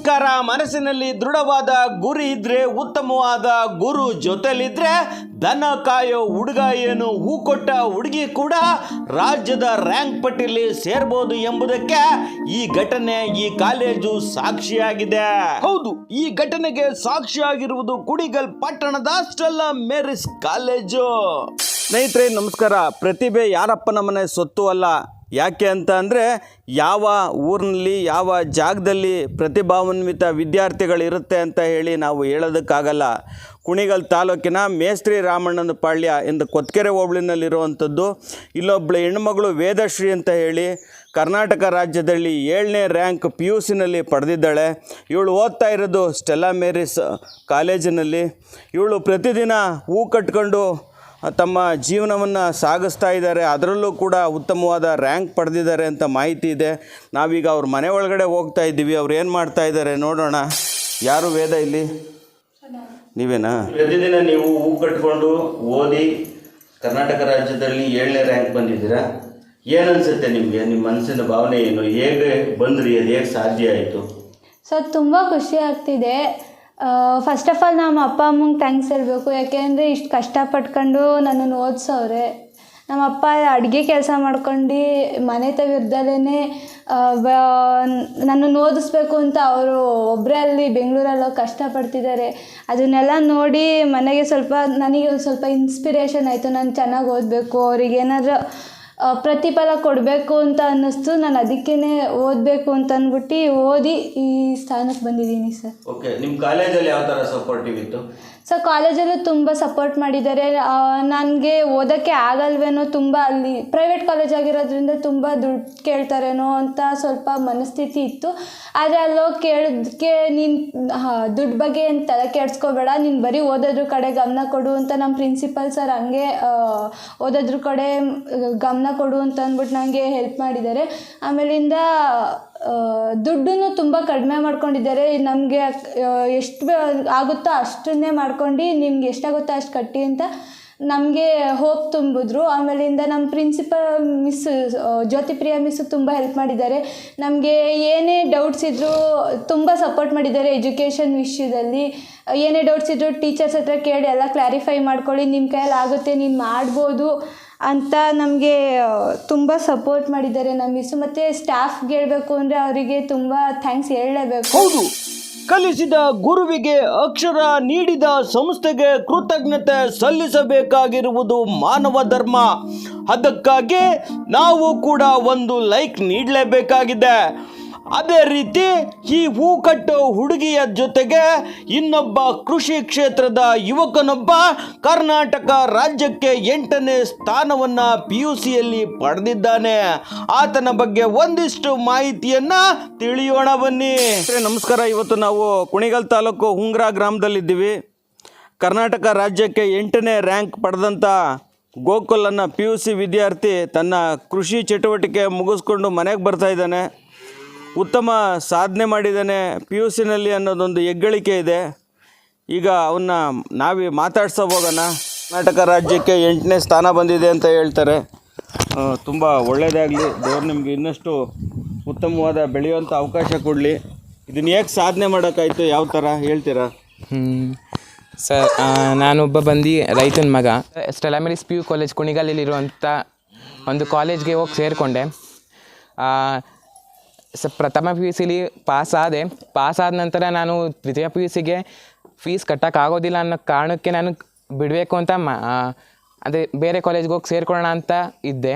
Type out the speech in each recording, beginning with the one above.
ನಮಸ್ಕಾರ ಮನಸ್ಸಿನಲ್ಲಿ ದೃಢವಾದ ಗುರಿ ಇದ್ರೆ ಉತ್ತಮವಾದ ಗುರು ಜೊತೆಲಿದ್ರೆ ದನ ಕಾಯೋ ಹುಡುಗ ಏನು ಹೂ ಕೊಟ್ಟ ಹುಡುಗಿ ಕೂಡ ರಾಜ್ಯದ ರ್ಯಾಂಕ್ ಪಟ್ಟಿಯಲ್ಲಿ ಸೇರ್ಬೋದು ಎಂಬುದಕ್ಕೆ ಈ ಘಟನೆ ಈ ಕಾಲೇಜು ಸಾಕ್ಷಿಯಾಗಿದೆ. ಹೌದು ಈ ಘಟನೆಗೆ ಸಾಕ್ಷಿಯಾಗಿರುವುದು ಕುಡಿಗಲ್ ಪಟ್ಟಣದ ಸ್ಟೆಲ್ಲಾ ಮೇರಿಸ್ ಕಾಲೇಜು. ಸ್ನೇಹಿತರೆ ನಮಸ್ಕಾರ. ಪ್ರತಿಭೆ ಯಾರಪ್ಪನ ಮನೆ ಸೊತ್ತು ಅಲ್ಲ ಯಾಕೆ ಅಂತ ಅಂದರೆ ಯಾವ ಊರಿನಲ್ಲಿ, ಯಾವ ಜಾಗದಲ್ಲಿ ಪ್ರತಿಭಾನ್ವಿತ ವಿದ್ಯಾರ್ಥಿಗಳಿರುತ್ತೆ ಅಂತ ಹೇಳಿ ನಾವು ಹೇಳೋದಕ್ಕಾಗಲ್ಲ. ಕುಣಿಗಲ್ ತಾಲೂಕಿನ ಮೇಸ್ತ್ರಿ ರಾಮಣ್ಣನ ಪಾಳ್ಯ ಎಂದು ಕೊತ್ಕೆರೆ ಹೋಬಳಿನಲ್ಲಿರುವಂಥದ್ದು. ಇಲ್ಲೊಬ್ಬಳು ಹೆಣ್ಮಗಳು ವೇದಶ್ರೀ ಅಂತ ಹೇಳಿ ಕರ್ನಾಟಕ ರಾಜ್ಯದಲ್ಲಿ ಏಳನೇ ರ್ಯಾಂಕ್ ಪಿ ಯು ಸಿನಲ್ಲಿ ಪಡೆದಿದ್ದಾಳೆ. ಇವಳು ಓದ್ತಾ ಇರೋದು ಸ್ಟೆಲ್ಲಾ ಮೇರಿಸ್ ಕಾಲೇಜಿನಲ್ಲಿ. ಇವಳು ಪ್ರತಿದಿನ ಹೂ ಕಟ್ಕೊಂಡು ತಮ್ಮ ಜೀವನವನ್ನು ಸಾಗಿಸ್ತಾ ಇದ್ದಾರೆ. ಅದರಲ್ಲೂ ಕೂಡ ಉತ್ತಮವಾದ ರ್ಯಾಂಕ್ ಪಡೆದಿದ್ದಾರೆ ಅಂತ ಮಾಹಿತಿ ಇದೆ. ನಾವೀಗ ಅವ್ರ ಮನೆ ಒಳಗಡೆ ಹೋಗ್ತಾ ಇದ್ದೀವಿ. ಅವ್ರು ಏನು ಮಾಡ್ತಾ ಇದ್ದಾರೆ ನೋಡೋಣ. ಯಾರು ವೇದ ಇಲ್ಲಿ? ನೀವೇನಾ? ಪ್ರತಿದಿನ ನೀವು ಹೂ ಕಟ್ಕೊಂಡು ಓದಿ ಕರ್ನಾಟಕ ರಾಜ್ಯದಲ್ಲಿ ಏಳನೇ ರ್ಯಾಂಕ್ ಬಂದಿದ್ದೀರಾ? ಏನನ್ಸುತ್ತೆ ನಿಮಗೆ? ನಿಮ್ಮ ಮನಸ್ಸಿನ ಭಾವನೆ ಏನು? ಹೇಗೆ ಬಂದ್ರಿ? ಅದು ಹೇಗೆ ಸಾಧ್ಯ ಆಯಿತು? ಸರ್ ತುಂಬ ಖುಷಿ ಆಗ್ತಿದೆ. ಫಸ್ಟ್ ಆಫ್ ಆಲ್ ನಮ್ಮ ಅಪ್ಪ ಅಮ್ಮಂಗೆ ಥ್ಯಾಂಕ್ಸ್ ಹೇಳಬೇಕು. ಯಾಕೆಂದರೆ ಇಷ್ಟು ಕಷ್ಟಪಟ್ಕೊಂಡು ನನ್ನನ್ನು ಓದಿಸೋರೆ ನಮ್ಮ ಅಪ್ಪ ಅಡುಗೆ ಕೆಲಸ ಮಾಡ್ಕೊಂಡು ಮನೆ ತವಿರ್ದಲೇ ನನ್ನನ್ನು ಓದಿಸ್ಬೇಕು ಅಂತ ಅವರು ಒಬ್ಬರೇ ಅಲ್ಲಿ ಬೆಂಗಳೂರಲ್ಲಿ ಕಷ್ಟಪಡ್ತಿದ್ದಾರೆ. ಅದನ್ನೆಲ್ಲ ನೋಡಿ ಮನೆಗೆ ಸ್ವಲ್ಪ, ನನಗೆ ಒಂದು ಸ್ವಲ್ಪ ಇನ್ಸ್ಪಿರೇಷನ್ ಆಯಿತು. ನಾನು ಚೆನ್ನಾಗಿ ಓದಬೇಕು. ಅವ್ರಿಗೆ ಪ್ರತಿಫಲ ಕೊಡಬೇಕು ಅಂತ ಅನ್ನಿಸ್ತು. ನಾನು ಅದಕ್ಕೇ ಓದಬೇಕು ಅಂತ ಅಂದ್ಬಿಟ್ಟು ಓದಿ ಈ ಸ್ಥಾನಕ್ಕೆ ಬಂದಿದ್ದೀನಿ ಸರ್. ಓಕೆ ನಿಮ್ಮ ಕಾಲೇಜಲ್ಲಿ ಯಾವ ಥರ ಸಪೋರ್ಟಿವ್ ಇತ್ತು? ಸೊ ಕಾಲೇಜಲ್ಲೂ ತುಂಬ ಸಪೋರ್ಟ್ ಮಾಡಿದ್ದಾರೆ. ನನಗೆ ಓದೋಕ್ಕೆ ಆಗಲ್ವೇನೋ ತುಂಬ ಅಲ್ಲಿ ಪ್ರೈವೇಟ್ ಕಾಲೇಜ್ ಆಗಿರೋದ್ರಿಂದ ತುಂಬ ದುಡ್ಡು ಕೇಳ್ತಾರೇನೋ ಅಂತ ಸ್ವಲ್ಪ ಮನಸ್ಥಿತಿ ಇತ್ತು. ಆದರೆ ಅಲ್ಲೋಗಿ ಕೇಳಿದ್ಕೆ ನೀನು ದುಡ್ಡು ಬಗ್ಗೆ ಏನು ತಲೆ ಕೆಡ್ಸ್ಕೋಬೇಡ. ನೀನು ಬರೀ ಓದೋದ್ರ ಕಡೆ ಗಮನ ಕೊಡು ಅಂತ ನಮ್ಮ ಪ್ರಿನ್ಸಿಪಲ್ ಸರ್ ಹಂಗೆ ಓದೋದ್ರ ಕಡೆ ಗಮನ ಕೊಡು ಅಂತ ಅಂದ್ಬಿಟ್ಟು ನನಗೆ ಹೆಲ್ಪ್ ಮಾಡಿದ್ದಾರೆ. ಆಮೇಲಿಂದ ದುಡ್ಡನ್ನು ತುಂಬ ಕಡಿಮೆ ಮಾಡ್ಕೊಂಡಿದ್ದಾರೆ. ನಮಗೆ ಎಷ್ಟು ಆಗುತ್ತೋ ಅಷ್ಟನ್ನೇ ಮಾಡ್ಕೊಂಡು ನಿಮ್ಗೆ ಎಷ್ಟಾಗುತ್ತೋ ಅಷ್ಟು ಕಟ್ಟಿ ಅಂತ ನಮಗೆ ಹೋಪ್ ತುಂಬಿದ್ರು. ಆಮೇಲಿಂದ ನಮ್ಮ ಪ್ರಿನ್ಸಿಪಲ್ ಮಿಸ್ ಜ್ಯೋತಿಪ್ರಿಯ ಮಿಸ್ಸು ತುಂಬ ಹೆಲ್ಪ್ ಮಾಡಿದ್ದಾರೆ. ನಮಗೆ ಏನೇ ಡೌಟ್ಸ್ ಇದ್ದರೂ ತುಂಬ ಸಪೋರ್ಟ್ ಮಾಡಿದ್ದಾರೆ ಎಜುಕೇಷನ್ ವಿಷಯದಲ್ಲಿ ಏನೇ ಡೌಟ್ಸ್ ಇದ್ದರೂ ಟೀಚರ್ಸ್ ಹತ್ರ ಕೇಳಿ ಎಲ್ಲ ಕ್ಲಾರಿಫೈ ಮಾಡ್ಕೊಳ್ಳಿ. ನಿಮ್ಮ ಕೈಯಲ್ಲಿ ಆಗುತ್ತೆ, ನೀನು ಮಾಡ್ಬೋದು. ಅಂತ ನಮಗೆ ತುಂಬ ಸಪೋರ್ಟ್ ಮಾಡಿದ್ದಾರೆ ನಮ್ಮ ಮಿಸ್ಸು. ಮತ್ತು ಸ್ಟಾಫ್ಗೆ ಹೇಳಬೇಕು ಅಂದರೆ ಅವರಿಗೆ ತುಂಬ ಥ್ಯಾಂಕ್ಸ್ ಹೇಳಲೇಬೇಕು. ಹೌದು. ಕಲಿಸಿದ ಗುರುವಿಗೆ ಅಕ್ಷರ ನೀಡಿದ ಸಂಸ್ಥೆಗೆ ಕೃತಜ್ಞತೆ ಸಲ್ಲಿಸಬೇಕಾಗಿರುವುದು ಮಾನವ ಧರ್ಮ. ಅದಕ್ಕಾಗಿ ನಾವು ಕೂಡ ಒಂದು ಲೈಕ್ ನೀಡಲೇಬೇಕಾಗಿದೆ. ಅದೇ ರೀತಿ ಈ ಹೂ ಕಟ್ಟೋ ಹುಡುಗಿಯ ಜೊತೆಗೆ ಇನ್ನೊಬ್ಬ ಕೃಷಿ ಕ್ಷೇತ್ರದ ಯುವಕನೊಬ್ಬ ಕರ್ನಾಟಕ ರಾಜ್ಯಕ್ಕೆ ಎಂಟನೇ ಸ್ಥಾನವನ್ನು ಪಿ ಯು ಸಿಯಲ್ಲಿ ಪಡೆದಿದ್ದಾನೆ. ಆತನ ಬಗ್ಗೆ ಒಂದಿಷ್ಟು ಮಾಹಿತಿಯನ್ನ ತಿಳಿಯೋಣ ಬನ್ನಿ. ನಮಸ್ಕಾರ. ಇವತ್ತು ನಾವು ಕುಣಿಗಲ್ ತಾಲೂಕು ಹುಂಗ್ರಾ ಗ್ರಾಮದಲ್ಲಿದ್ದೀವಿ. ಕರ್ನಾಟಕ ರಾಜ್ಯಕ್ಕೆ ಎಂಟನೇ ರ್ಯಾಂಕ್ ಪಡೆದಂಥ ಗೋಕುಲನ್ನ ಪಿ ಯು ಸಿ ವಿದ್ಯಾರ್ಥಿ ತನ್ನ ಕೃಷಿ ಚಟುವಟಿಕೆ ಮುಗಿಸ್ಕೊಂಡು ಮನೆಗೆ ಬರ್ತಾ ಇದ್ದಾನೆ. ಉತ್ತಮ ಸಾಧನೆ ಮಾಡಿದ್ದಾನೆ. ಪಿ ಯು ಸಿನಲ್ಲಿ ಅನ್ನೋದೊಂದು ಹೆಗ್ಗಳಿಕೆ ಇದೆ. ಈಗ ಅವನ್ನ ನಾವೇ ಮಾತಾಡ್ಸೋ ಹೋಗೋಣ. ಕರ್ನಾಟಕ ರಾಜ್ಯಕ್ಕೆ ಎಂಟನೇ ಸ್ಥಾನ ಬಂದಿದೆ ಅಂತ ಹೇಳ್ತಾರೆ. ತುಂಬ ಒಳ್ಳೆಯದಾಗಲಿ ದೇವ್ರು ನಿಮಗೆ ಇನ್ನಷ್ಟು ಉತ್ತಮವಾದ ಬೆಳೆಯುವಂಥ ಅವಕಾಶ ಕೊಡಲಿ. ಇದನ್ನು ಹೇಗೆ ಸಾಧನೆ ಮಾಡೋಕ್ಕಾಯ್ತು? ಯಾವ ಥರ ಹೇಳ್ತೀರಾ? ಸರ್ ನಾನೊಬ್ಬ ಬಂದು ರೈತನ ಮಗ. Stella Maris P U college ಕುಣಿಗಲ್ಲಿರುವಂಥ ಒಂದು ಕಾಲೇಜ್ಗೆ ಹೋಗಿ ಸೇರಿಕೊಂಡೆ. ಸ ಪ್ರಥಮ ಪಿ ಯು ಸಿಲಿ ಪಾಸ್ ಆದೆ ಪಾಸ್ ಆದ ನಂತರ ನಾನು ದ್ವಿತೀಯ ಪಿ ಯು ಸಿಗೆ ಫೀಸ್ ಕಟ್ಟೋಕ್ಕಾಗೋದಿಲ್ಲ ಅನ್ನೋ ಕಾರಣಕ್ಕೆ ನಾನು ಬಿಡಬೇಕು ಅಂತ ಮ ಅದೇ ಬೇರೆ ಕಾಲೇಜ್ಗೆ ಹೋಗಿ ಸೇರ್ಕೊಳ್ಳೋಣ ಅಂತ ಇದ್ದೆ.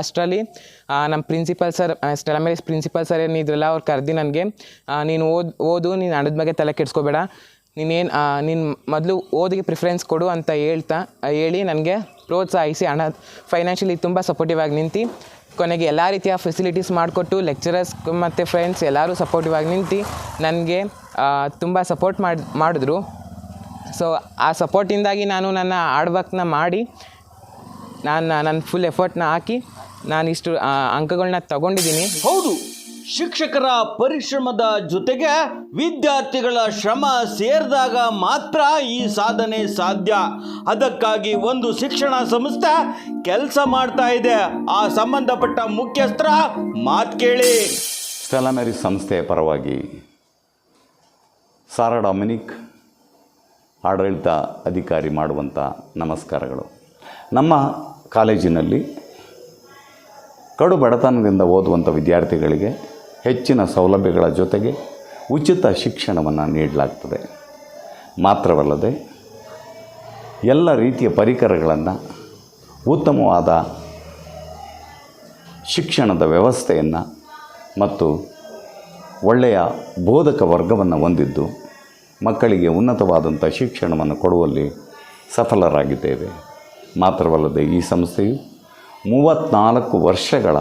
ಅಷ್ಟರಲ್ಲಿ ನಮ್ಮ principal sir Stella Maris principal sir ಏನಿದ್ರಲ್ಲ ಅವ್ರು ಕರೆದಿ ನನಗೆ ನೀನು ಓದ್, ಓದು, ನೀನು ಹಣದ ಬಗ್ಗೆ ತಲೆ ಕೆಡಿಸ್ಕೋಬೇಡ. ನೀನೇನು ನೀನು ಮೊದಲು ಓದಿಗೆ ಪ್ರಿಫರೆನ್ಸ್ ಕೊಡು ಅಂತ ಹೇಳ್ತಾ ಹೇಳಿ ನನಗೆ ಪ್ರೋತ್ಸಾಹಿಸಿ, ಹಣ ಫೈನಾನ್ಷಿಯಲಿ ತುಂಬ ಸಪೋರ್ಟಿವ್ ಆಗಿ ನಿಂತು, ಕೊನೆಗೆ ಎಲ್ಲ ರೀತಿಯ ಫೆಸಿಲಿಟೀಸ್ ಮಾಡಿಕೊಟ್ಟು ಲೆಕ್ಚರರ್ಸ್ ಮತ್ತು ಫ್ರೆಂಡ್ಸ್ ಎಲ್ಲರೂ ಸಪೋರ್ಟಿವ್ ಆಗಿ ನಿಂತು ನನಗೆ ತುಂಬ ಸಪೋರ್ಟ್ ಮಾಡಿ, ಮಾಡಿದ್ರು. ಸೊ ಆ ಸಪೋರ್ಟಿಂದಾಗಿ ನಾನು ನನ್ನ ಹಾರ್ಡ್ ವರ್ಕ್ನ ಮಾಡಿ, ನಾನು ನನ್ನ ಫುಲ್ ಎಫರ್ಟ್ನ ಹಾಕಿ, ನಾನು ಇಷ್ಟು ಅಂಕಗಳನ್ನ ತಗೊಂಡಿದ್ದೀನಿ. ಹೌದು. ಶಿಕ್ಷಕರ ಪರಿಶ್ರಮದ ಜೊತೆಗೆ ವಿದ್ಯಾರ್ಥಿಗಳ ಶ್ರಮ ಸೇರಿದಾಗ ಮಾತ್ರ ಈ ಸಾಧನೆ ಸಾಧ್ಯ. ಅದಕ್ಕಾಗಿ ಒಂದು ಶಿಕ್ಷಣ ಸಂಸ್ಥೆ ಕೆಲಸ ಮಾಡ್ತಾ ಇದೆ. ಆ ಸಂಬಂಧಪಟ್ಟ ಮುಖ್ಯಸ್ಥರ ಮಾತು ಕೇಳಿ. ಸ್ಟೆಲಮೆರಿ ಸಂಸ್ಥೆಯ ಪರವಾಗಿ ಸಾರಾ ಡಾಮಿನಿಕ್ ಆಡಳಿತ ಅಧಿಕಾರಿ ಮಾಡುವಂಥ ನಮಸ್ಕಾರಗಳು. ನಮ್ಮ ಕಾಲೇಜಿನಲ್ಲಿ ಕಡು ಬಡತನದಿಂದ ಓದುವಂಥ ವಿದ್ಯಾರ್ಥಿಗಳಿಗೆ ಹೆಚ್ಚಿನ ಸೌಲಭ್ಯಗಳ ಜೊತೆಗೆ ಉಚಿತ ಶಿಕ್ಷಣವನ್ನು ನೀಡಲಾಗ್ತದೆ. ಮಾತ್ರವಲ್ಲದೆ ಎಲ್ಲ ರೀತಿಯ ಪರಿಕರಗಳನ್ನು ಉತ್ತಮವಾದ ಶಿಕ್ಷಣದ ವ್ಯವಸ್ಥೆಯನ್ನು ಮತ್ತು ಒಳ್ಳೆಯ ಬೋಧಕ ವರ್ಗವನ್ನು ಹೊಂದಿದ್ದು ಮಕ್ಕಳಿಗೆ ಉನ್ನತವಾದಂಥ ಶಿಕ್ಷಣವನ್ನು ಕೊಡುವಲ್ಲಿ ಸಫಲರಾಗಿದ್ದೇವೆ. ಮಾತ್ರವಲ್ಲದೆ ಈ ಸಂಸ್ಥೆಯು ಮೂವತ್ತ್ನಾಲ್ಕು ವರ್ಷಗಳ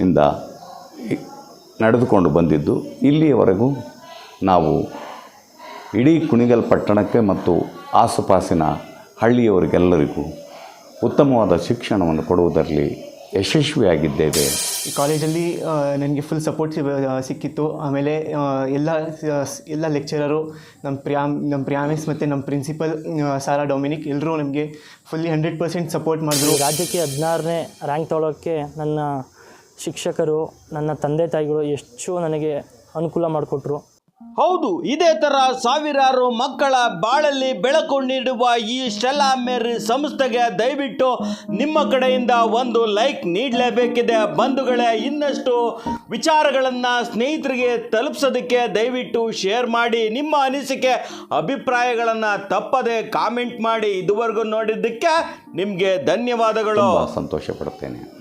ಇಂದ ನಡೆದುಕೊಂಡು ಬಂದಿದ್ದು ಇಲ್ಲಿಯವರೆಗೂ ನಾವು ಇಡೀ ಕುಣಿಗಲ್ ಪಟ್ಟಣಕ್ಕೆ ಮತ್ತು ಆಸುಪಾಸಿನ ಹಳ್ಳಿಯವರಿಗೆಲ್ಲರಿಗೂ ಉತ್ತಮವಾದ ಶಿಕ್ಷಣವನ್ನು ಕೊಡುವುದರಲ್ಲಿ ಯಶಸ್ವಿಯಾಗಿದ್ದೇವೆ. ಈ ಕಾಲೇಜಲ್ಲಿ ನನಗೆ ಫುಲ್ ಸಪೋರ್ಟ್ ಸಿಕ್ಕಿತ್ತು. ಆಮೇಲೆ ಎಲ್ಲ ಎಲ್ಲ ಲೆಕ್ಚರರು ನಮ್ಮ ಪ್ರಿಯಾಮ್ ನಮ್ಮ ಪ್ರಿಯಾಮಿಸ್ ಮತ್ತು ನಮ್ಮ ಪ್ರಿನ್ಸಿಪಲ್ ಸಾರಾ ಡೊಮಿನಿಕ್ ಎಲ್ಲರೂ ನಮಗೆ ಫುಲ್ಲಿ ಹಂಡ್ರೆಡ್ ಪರ್ಸೆಂಟ್ ಸಪೋರ್ಟ್ ಮಾಡಿದ್ರು. ರಾಜ್ಯಕ್ಕೆ ಹದಿನಾರನೇ ರ್ಯಾಂಕ್ ತೊಗೊಳೋಕ್ಕೆ ನನ್ನ ಶಿಕ್ಷಕರು ನನ್ನ ತಂದೆ ತಾಯಿಗಳು ಎಷ್ಟು ನನಗೆ ಅನುಕೂಲ ಮಾಡಿಕೊಟ್ರು. ಹೌದು ಇದೇ ತರ ಸಾವಿರಾರು ಮಕ್ಕಳ ಬಾಳಲ್ಲಿ ಬೆಳಕು ನೀಡುವ ಈ ಸ್ಟೆಲ್ಲಾ ಮೇರಿ ಸಂಸ್ಥೆಗೆ ದಯವಿಟ್ಟು ನಿಮ್ಮ ಕಡೆಯಿಂದ ಒಂದು ಲೈಕ್ ನೀಡಲೇಬೇಕಿದೆ. ಬಂಧುಗಳೇ ಇನ್ನಷ್ಟು ವಿಚಾರಗಳನ್ನು ಸ್ನೇಹಿತರಿಗೆ ತಲುಪಿಸೋದಕ್ಕೆ ದಯವಿಟ್ಟು ಶೇರ್ ಮಾಡಿ. ನಿಮ್ಮ ಅನಿಸಿಕೆ ಅಭಿಪ್ರಾಯಗಳನ್ನು ತಪ್ಪದೆ ಕಾಮೆಂಟ್ ಮಾಡಿ ಇದುವರೆಗೂ ನೋಡಿದ್ದಕ್ಕೆ ನಿಮಗೆ ಧನ್ಯವಾದಗಳು. ತುಂಬ ಸಂತೋಷ ಪಡುತ್ತೇನೆ.